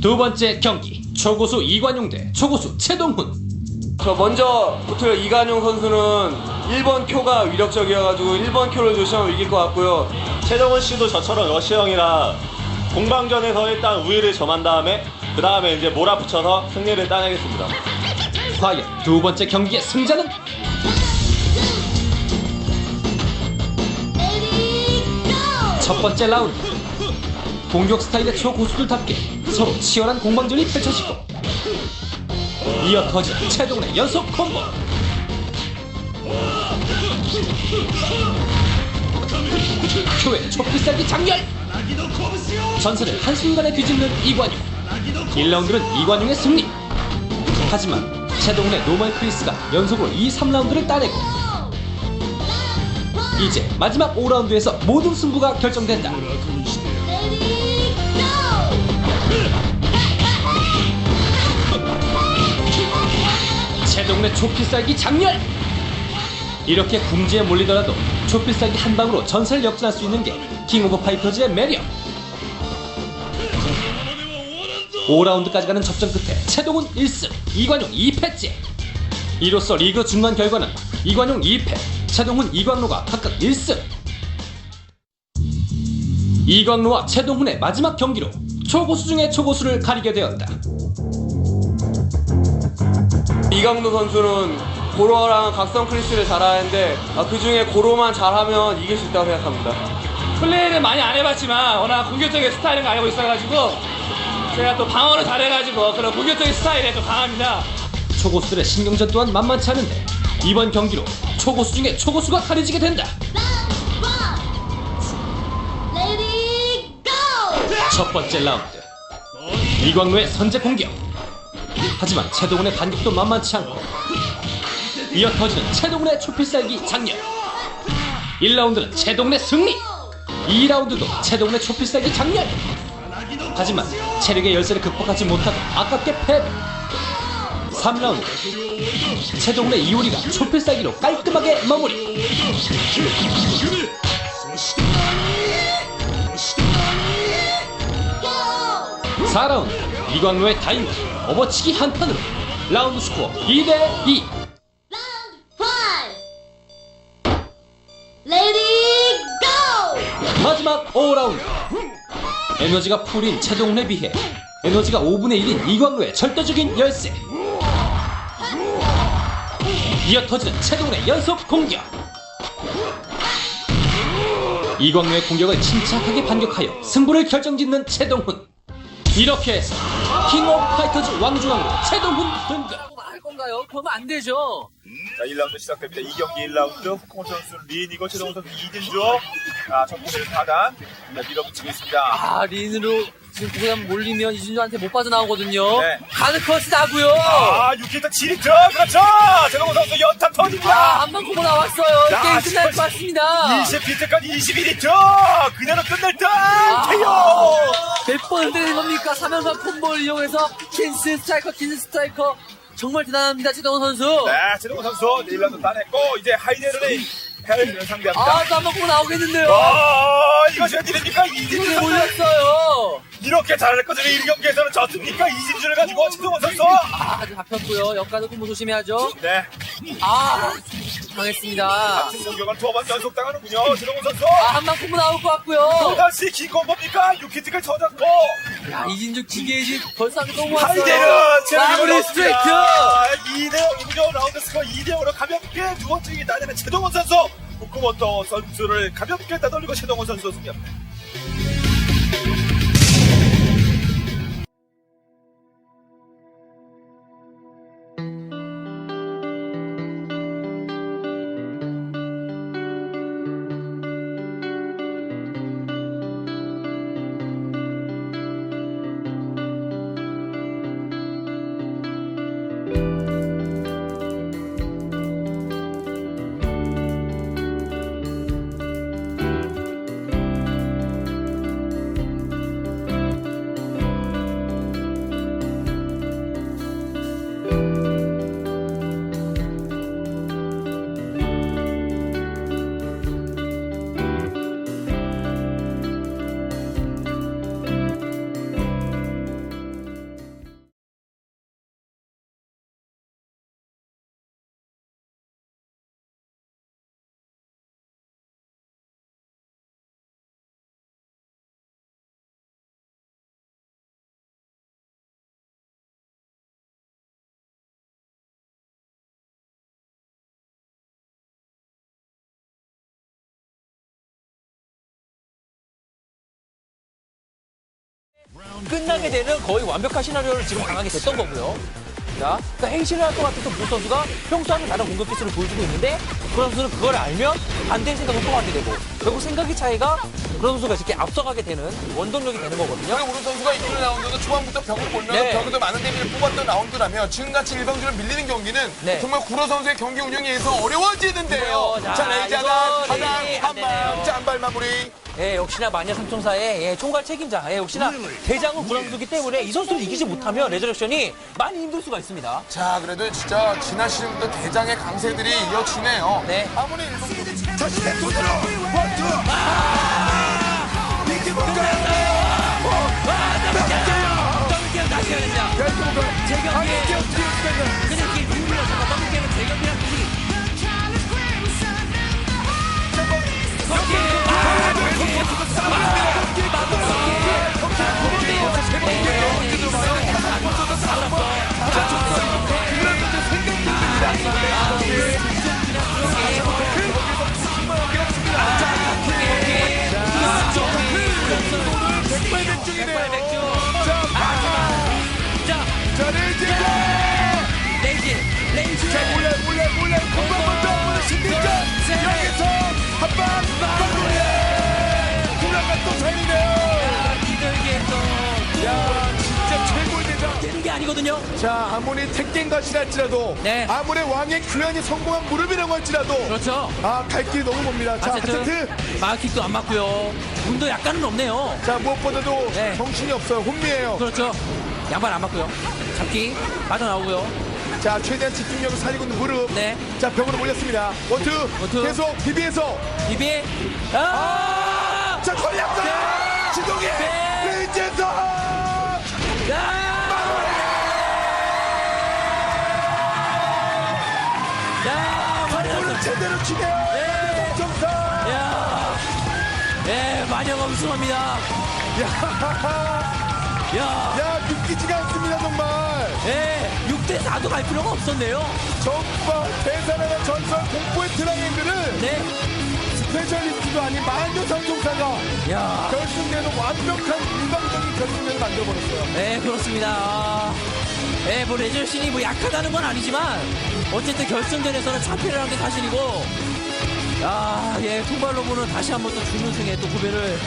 두 번째 경기. 초고수 이관용 대 초고수 최동훈. 저 먼저 부터 이간용 선수는 1번 큐가 위력적이어가지고 1번 큐를 조심하면 이길 것 같고요. 최정원 씨도 저처럼 러시 형이라 공방전에서 일단 우위를 점한 다음에 그 다음에 이제 몰아붙여서 승리를 따내겠습니다. 과연 두 번째 경기의 승자는? 첫 번째 라운드. 공격 스타일의 초고수들답게 서로 치열한 공방전이 펼쳐지고 이어 터지는 최동훈의 연속 콤보. 큐의 초피살기 장렬. 전선을 한순간에 뒤집는 이관용. 1라운드는 이관용의 승리. 하지만 최동훈의 노멀 크리스가 연속으로 2, 3라운드를 따내고 이제 마지막 5라운드에서 모든 승부가 결정된다 최동훈의 초필살기 장렬 이렇게 궁지에 몰리더라도 초필살기 한 방으로 전세를 역전할 수 있는 게 킹 오브 파이터즈의 매력 5라운드까지 가는 접전 끝에 최동훈 1승, 이관용 2패째. 이로써 리그 중간 결과는 이관용 2패, 최동훈, 이광로가 각각 1승. 이광로와 최동훈의 마지막 경기로 초고수 중의 초고수를 가리게 되었다. 이강도 선수는 고로랑 각성 크리스를 잘하는데 아, 그 중에 고로만 잘하면 이길 수 있다고 생각합니다. 플레이는 많이 안 해봤지만 워낙 공격적인 스타일을 알고 있어가지고 제가 또 방어를 잘해가지고 그런 공격적인 스타일에 좀 강합니다. 초고수들의 신경전 또한 만만치 않은데 이번 경기로 초고수 중에 초고수가 가려지게 된다. 첫 번째 라운드 이광로의 선제 공격 하지만 최동훈의 반격도 만만치 않고 이어 터지는 최동훈의 초필살기 장렬. 1라운드는 최동훈의 승리. 2라운드도 최동훈의 초필살기 장렬. 하지만 체력의 열쇠를 극복하지 못하고 아깝게 패배. 3라운드. 최동훈의 이효리가 초필살기로 깔끔하게 마무리. 4라운드. 이광로의 타임과 업어치기 한 판으로 라운드 스코어 2대2 Five! Lady go! 마지막 5라운드. 에너지가 풀인 최동훈에 비해 에너지가 5분의 1인 이광로의 절대적인 열세. 이어 터지는 최동훈의 연속 공격. 이광로의 공격을 침착하게 반격하여 승부를 결정짓는 최동훈. 이렇게 해서 킹 오브 파이터즈 왕중왕으로 최동훈 등극 할 건가요? 그러면 안 되죠. 자, 1라운드 시작됩니다. 이 경기 1라운드 후콩 선수 린이고 최동훈 선수 이진주 자, 첫 번째를 4단 자, 밀어붙이고 있습니다. 아, 린으로 지금 그냥 몰리면 이준주한테 못 빠져나오거든요. 네. 가느컷이 나고요. 아, 6기터 7위 그렇죠! 최동훈 선수 연타 아, 터집니다! 한번 보고 나왔어요. 야, 게임 끝날 것 같습니다. 20비트까지 21리터! 그대로 끝낼 듯! 아. KO! 몇번 흔들린 겁니까? 3연간 콤보를 이용해서 킨스 스트라이커, 킨스 스트라이커. 정말 대단합니다, 최동원 선수. 네, 최동훈 선수 1라운드 따냈고, 이제 하이데르의 헤어지는 상대합니다. 아, 번 보고 나오겠는데요. 아, 이것이 웬일입니까? 이진주 이게 선수! 몰렸어요. 이렇게 잘할 것을 이 경기에서는 졌습니까? 이진주를 가지고 최동훈 선수! 아, 아주 잡혔고요. 역가도 콤보 조심해야죠. 네, 아, 당했습니다. 같은 공격을 두번 연속 당하는군요, 최동훈 선수! 아, 한방 콤보 나올 것 같고요. 또다시 긴건 뭡니까? 유키트가 젖었고 야, 이진주 기계지 벌써 한개 너무 왔어요. 하이데르 마무리 스트레이트. 2대0이죠 라운드 스코어 2대0으로 가볍게 두 번째 이 따내는 최동원 선수 후쿠모토 선수를 가볍게 따돌리고 최동원 선수 승리합니다 끝나게 되는 거의 완벽한 시나리오를 지금 당하게 됐던 거고요. 자, 그러니까 행실을 할 것 같아서 무 선수가 평소와는 다른 공격 기술을 보여주고 있는데 그런 선수는 그걸 알면 반대의 생각을 또 하게 되고 결국 생각의 차이가 그런 선수가 이렇게 앞서가게 되는 원동력이 되는 거거든요. 그리고 우리 선수가 이기는 라운드도 초반부터 벽을 몰면서 네. 벽에도 많은 데미를 뽑았던 라운드라면 지금같이 일방적으로 밀리는 경기는 네. 정말 구로 선수의 경기 운영에 의해서 어려워지는데요. 자, 자, 레이자가 이거는 하나, 안한 되네요. 방, 짠발 마무리. 예, 역시나 마녀 삼총사의 예, 총괄 책임자, 예, 역시나 대장은 구랑수기 때문에 이 선수를 이기지 못하면 레저렉션이 많이 힘들 수가 있습니다. 자, 그래도 진짜 지난 시즌부터 대장의 강세들이 이어지네요. 네. 아무리 자신의 돈으로 원투 이기 볼까요? 더블게임 다시 해야 됩니다. 제 경기에 그냥 자 아니거든요. 자 아무리 택갱 것이라 할지라도 네. 아무리 왕의 교현이 성공한 무릎이라고 할지라도 그렇죠. 아 갈 길이 너무 멉니다 자 세트 마킥도 안 맞고요. 운도 약간은 없네요. 자 무엇보다도 네. 정신이 없어요 혼미해요 그렇죠. 양발 안 맞고요. 잡기 빠져나오고요. 자 최대한 집중력을 살리고 있는 무릎 네. 자 벽으로 몰렸습니다 원투 원투. 계속 비비에서 비비. 아! 자 걸렸다 지동이 네. 야! 마녀. 제대로 치네요 네. 정사 야! 예, 마녀가 우승합니다. 야! 야 믿기지가 않습니다 정말 예, 6대 4도 갈 필요가 없었네요. 정말 대사라는 전설 공포의 트라이앵글을 네. 스페셜리스트도 아닌 마녀 삼총사가 야. 결승대는 완벽한 일방적인 결승대를 만들어버렸어요 네, 그렇습니다. 예, 뭐 레저신이 뭐 약하다는 건 아니지만 어쨌든 결승전에서는 참패를 한 게 사실이고. 야, 예, 통발로보는 다시 한 번 또 준우승의 또 구배를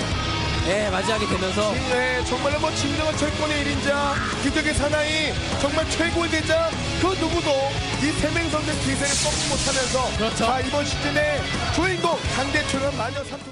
예, 맞이하게 되면서. 네, 정말로 뭐 진정한 철권의 1인자, 기적의 사나이, 정말 최고의 대자, 그 누구도 이 세명 선수의 기세를 꺾지 못하면서 그렇죠. 자, 이번 시즌의 주인공 강대 출연 마녀 삼총사